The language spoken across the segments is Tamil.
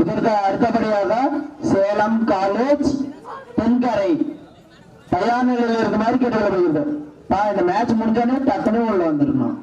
இதற்கு அடுத்தபடியாக சேலம் காலேஜ் தென்கரை. தயார் நிலையில் இருக்க மாதிரி கேட்டுக்கொள்ளப்படுகிறது. நான் இந்த மேட்ச் முடிஞ்சோடனே டக்குனு உள்ள வந்துடணும்.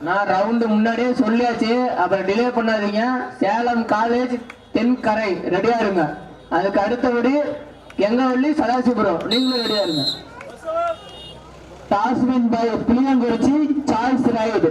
நான் ரவுண்டு முன்னாடியே சொல்லியாச்சு. அப்புறம் டிலே பண்ணாதீங்க. சேலம் காலேஜ் தென்கரை. ரெடியா இருங்க. அதுக்கு அடுத்தபடி எங்கவள்ளி சதாசிபுரம். நீங்களும் ரெடியா இருங்க. டாஸ்மின் by Puliyankurichi choice ride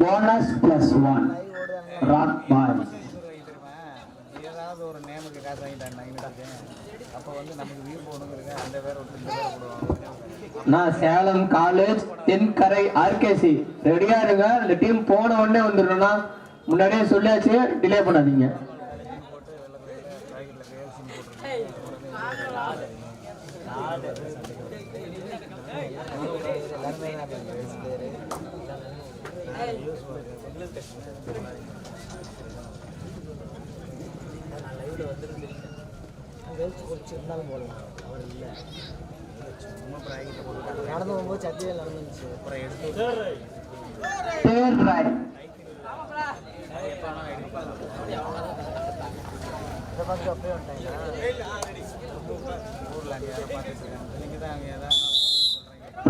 bonus plus one rock boy ஏதாவது ஒரு நேமுக்கு காசு வாங்கிட்டாங்க அப்போ வந்து நமக்கு வியூ போகணுங்கிறதுக்கு அந்த பேர் விட்டு நான் சேலம் காலேஜ் தென்கரை ஆர்கேசி ரெடியா இருங்க. இந்த டீம் போன உடனே வந்துடணும்னா முன்னாடியே சொல்லியாச்சு டிலே பண்ணாதீங்க. போட்டு வெள்ளை பாக்கெட்டில் கேஎல்சி போட்டுருக்கோம் நடந்து போகும்போது சத்தியில் நடந்துச்சு அப்புறம் எடுத்து தேர்ட் இதை பார்த்து அப்படியே வந்துட்டாங்க ஊரில் அங்கே யாரும் பார்த்துட்டு நீங்கள் தான் அங்கே ஏதாவது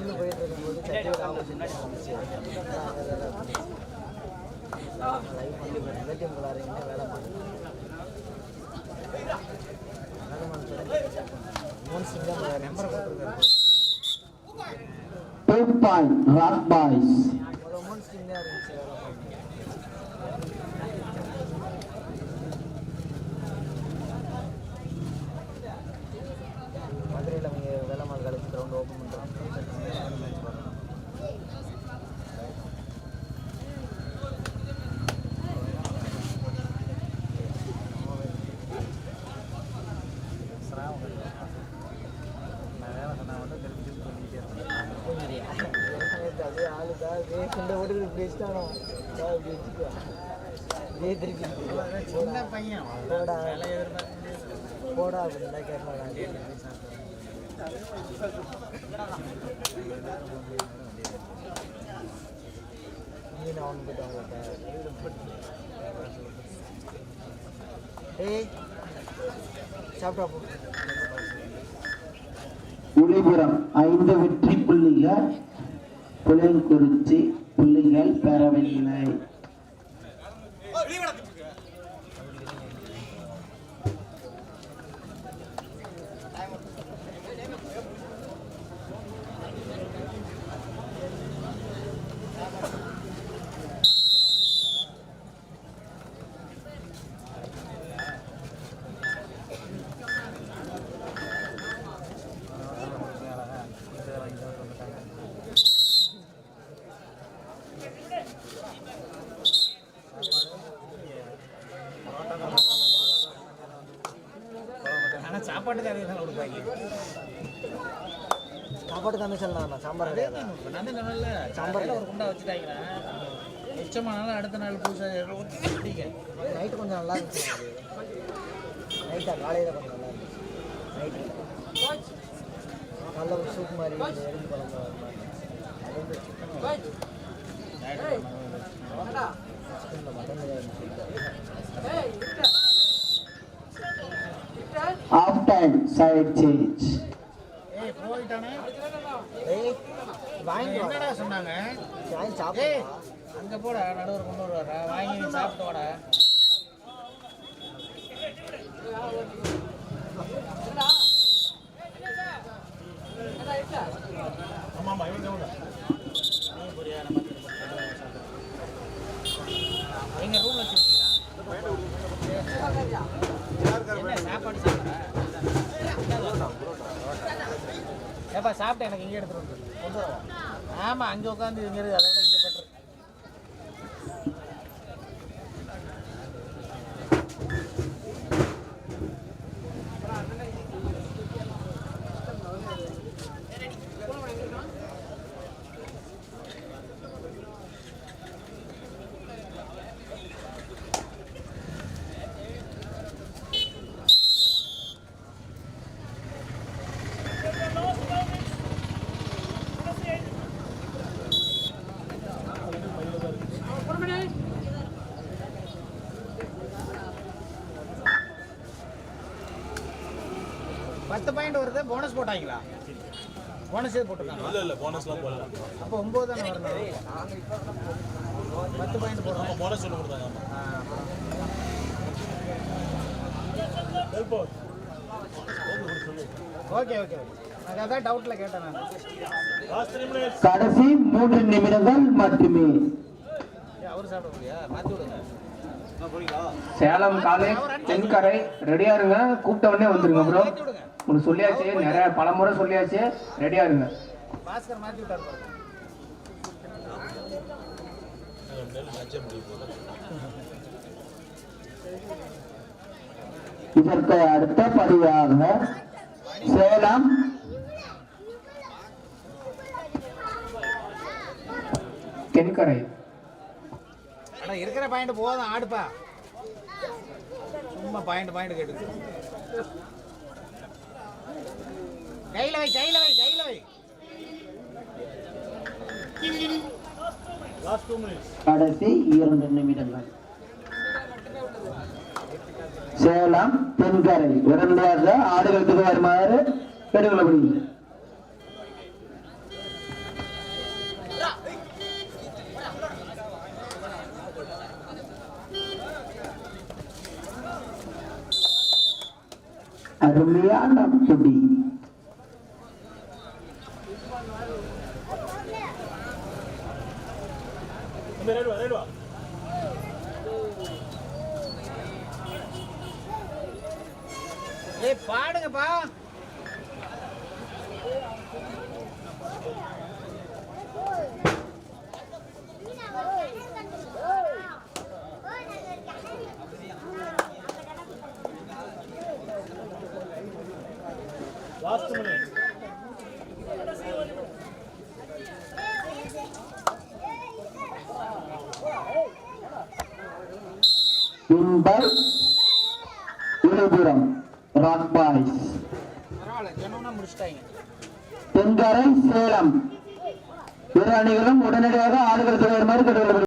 நடந்து போயிட்டு இருக்கும்போது சத்தியில் ஆப்போசிட் வந்துச்சு ஏடிஎம் விளாட்றீங்க வேலை பண்ணுங்க வேலை பண்ணுறது மூணு சிங்கம் நம்பரை கொடுத்துருக்காரு டூ பாயிண்ட் ராக் பாய்ஸ் ஒரு மூணு சிங்கம் இருந்துச்சு வேலை பண்ணுங்க மதுரையில் அவங்க வேலைமாள் காலேஜ் கிரவுண்ட் ஓப்பன் பண்ணுறோம் மேட்ச் பண்ணணும் நான் வேலை சொன்னா மட்டும் திருப்பி திருப்பி சொல்லிக்கிட்டே இருப்பேன் அது வச்சுக்குவா இதே திருப்பி சின்ன பையன். போடா. போடா அப்படின்னா கேட்பாடா நீ நான் ஒன்று போயிட்டு வாங்க ஏய் சாப்பிட்டா போ. புலிபுரம் ஐந்து வெற்றி புள்ளிகள் புலியங்குறிச்சி புள்ளிகள் பெறவில்லை. சாப்பாட்டு தான் கொடுப்பாங்க. சாப்பாடு தானே? சொல்லலாம் சாம்பார் கிடையாது? நான் சொன்னல சாம்பார் ஒரு குண்டா வச்சுட்டாங்க மிச்சமானாலும் அடுத்த நாள் புதுசாக நைட்டு கொஞ்சம் நல்லா இருந்துச்சு நைட்டா காலையில் கொஞ்சம் நல்லா இருந்துச்சு. நைட்டு நல்ல ஒரு சூப் மாதிரி எலும்பு குழம்பு. அது வந்து சிக்கன் சிக்கனில் மட்டன் இருந்துச்சு டைம் சைட் சேஞ்ச் ஏய் போயிட்டானே ஏய் வாங்கி என்னடா சொன்னாங்க? வாங்கி சாப்பிடு அங்க போடா நடுவர் கொண்டு வருவாரா. வாங்கி சாப்பிட்டு வாடா ஆமாம் இவங்க நீ புரியா நம்ம எங்க ரூம்ல வச்சிருக்கீங்களா என்ன சாப்பாடு சாப்பிட்டா ஏப்பா சாப்பிட்டு எனக்கு இங்கே எடுத்துகிட்டு வந்து கொண்டு வரவா ஆமாம் அங்கே உட்காந்து இங்கே அதை விட இங்கே பெட்ரு பத்து பாயிண்ட் வருது போனஸ் போட்டாங்களா? போனஸ் எது போட்டிருக்காங்க இல்ல இல்ல போனஸ்லாம் போடல. அப்போ ஒம்பது தானே வரணும். பத்து பாயிண்ட் போடுறோம். போனஸ் ஒன்று கொடுத்தாங்க ஆமா. ஓகே ஓகே அதான் டவுட்டில் கேட்டேன் நான். கடைசி மூன்று நிமிடங்கள் மட்டுமே. அவரு சாப்பிட முடியா மாற்றி விடுங்க. சேலம் காலேஜ் தென்கரை ரெடியா இருங்க. கூப்பிட்ட உடனே வந்துருங்க ப்ரோ உங்களுக்கு சொல்லியாச்சு நிறைய பல முறை சொல்லியாச்சு ரெடியா இருங்க. இதற்கு அடுத்த பதிவாக சேலம் தென்கரை நாள் match ஏ முடிய போகுது. இதற்கு அடுத்தபடியாக சேலம் தென்கரை அட இருக்கிற பாயிண்ட் போதும் ஆடுப்பா. சும்மா பாயிண்ட் பாயிண்ட் கேட்டு கையில வை கையில வை கையில வை. Last two minutes. கடைசி இரண்டு நிமிடங்கள். சேலம் தென்கரை உடனடியாக ஆடுகளத்துக்கு வருமாறு கேட்டுக்கொள்ளப்படுகிறது அருமையான புடி பாடுங்கப்பா. இன்பல் விழுப்புரம் ராக் பாய்ஸ் தென்கரை சேலம். இரு அணிகளும் உடனடியாக ஆடுகளத்துக்கு வருமாறு கேட்டுக்கொள்ளப்படுகிறது.